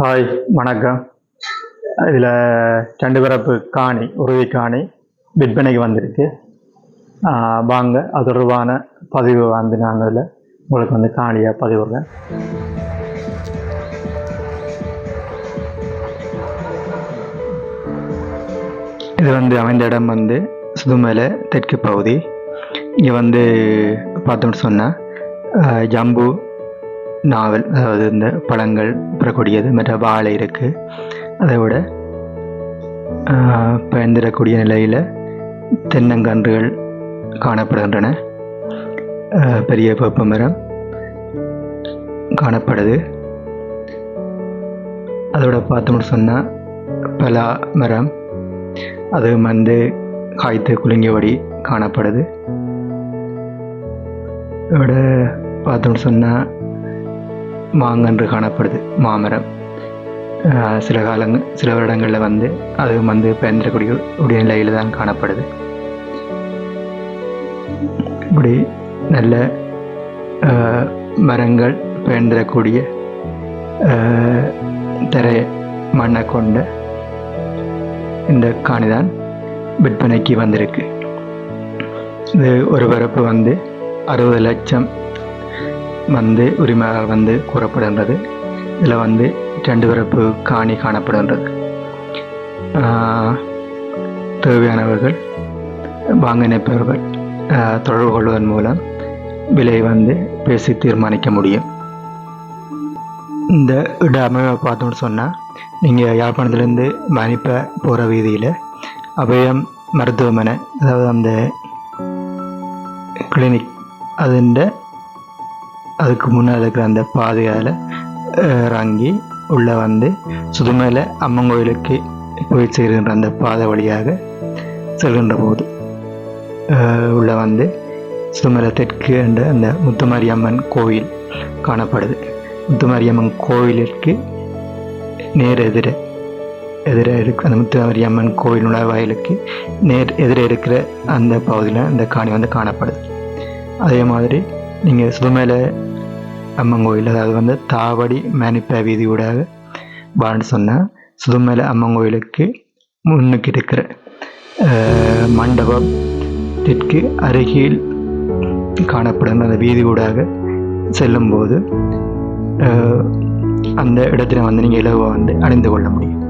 Hi வணக்கம். இதில் ரெண்டு பிறப்பு காணி உறுதி காணி விற்பனைக்கு வந்திருக்கு. வாங்க அது தொடர்பான பதிவு வந்து நாங்கள் அதில் உங்களுக்கு வந்து காணியாக பதிவிடுறேன் இது வந்து அமைந்த இடம் வந்து சுதுமலை தெற்கு பகுதி. இங்கே வந்து பார்த்தோம்னு சொன்னால் ஜம்பு நாவல் அதாவது இந்த பழங்கள் பெறக்கூடியது மற்ற வாழை இருக்குது அதை விட ஆஹ், நிலையில் தென்னங்கன்றுகள் காணப்படுகின்றன. பெரிய வேப்ப மரம் காணப்படுது. அதோட பார்த்தோம்னு சொன்னால் பலா மரம் அது வந்து காய்த்து குலுங்கியபடி காணப்படுது. இதோட பார்த்தோம்னு சொன்னால் மாங்கன்று காணப்படுது மாமரம். சில காலங்க சில வருடங்களில் வந்து அது வந்து பயன்படக்கூடிய உடைய நிலையில் தான் காணப்படுது. இப்படி நல்ல ஆஹ் மரங்கள் பயன்படக்கூடிய ஆஹ் தரை மண்ணை கொண்ட இந்த காணிதான் விற்பனைக்கு வந்திருக்கு. இது ஒரு பரப்பு வந்து அறுபது லட்சம் வந்து உரிமையாளர் வந்து கூறப்படுகின்றது. இதில் வந்து ரெண்டு பிறப்பு காணி காணப்படுகின்றது. தேவையானவர்கள் வாங்க நினைப்பவர்கள் தொடர்பு கொள்வதன் மூலம் விலை வந்து பேசி தீர்மானிக்க முடியும். இந்த இட அமைவை பார்த்தோம்னு சொன்னால் நீங்கள் யாழ்ப்பாணத்துலேருந்து மணிப்ப போகிற வீதியில் அபயம் மருத்துவமனை அதாவது அந்த கிளினிக் அதுண்ட அதுக்கு முன்னால் இருக்கிற அந்த பாதையால் இறங்கி உள்ளே வந்து சுதுமேல அம்மன் கோயிலுக்கு போய் சேருகின்ற அந்த பாதை வழியாக செல்கின்ற போது உள்ளே வந்து சுதுமேல தெற்கு என்ற அந்த முத்துமாரியம்மன் கோயில் காணப்படுது. முத்துமாரியம்மன் கோயிலிற்கு நேர் எதிர எதிர இருக்கு அந்த முத்துமாரியம்மன் கோயில் நுழைவாயிலுக்கு நேர் எதிர இருக்கிற அந்த பகுதியில் அந்த காணி வந்து காணப்படுது. அதே மாதிரி நீங்கள் சுதுமேல அம்மன் கோயில் அதாவது வந்து தாவடி மேனிப்பா வீதி வான்னு சொன்னால் சுதுமேல அம்மன் கோயிலுக்கு முன்னுக்கு இருக்கிற மண்டபம் மண்டபத்திற்கு அருகில் காணப்படும் அந்த வீதி ஊடாக செல்லும்போது அந்த இடத்துல வந்து நீங்கள் இலவ வந்து அணிந்து கொள்ள முடியும்.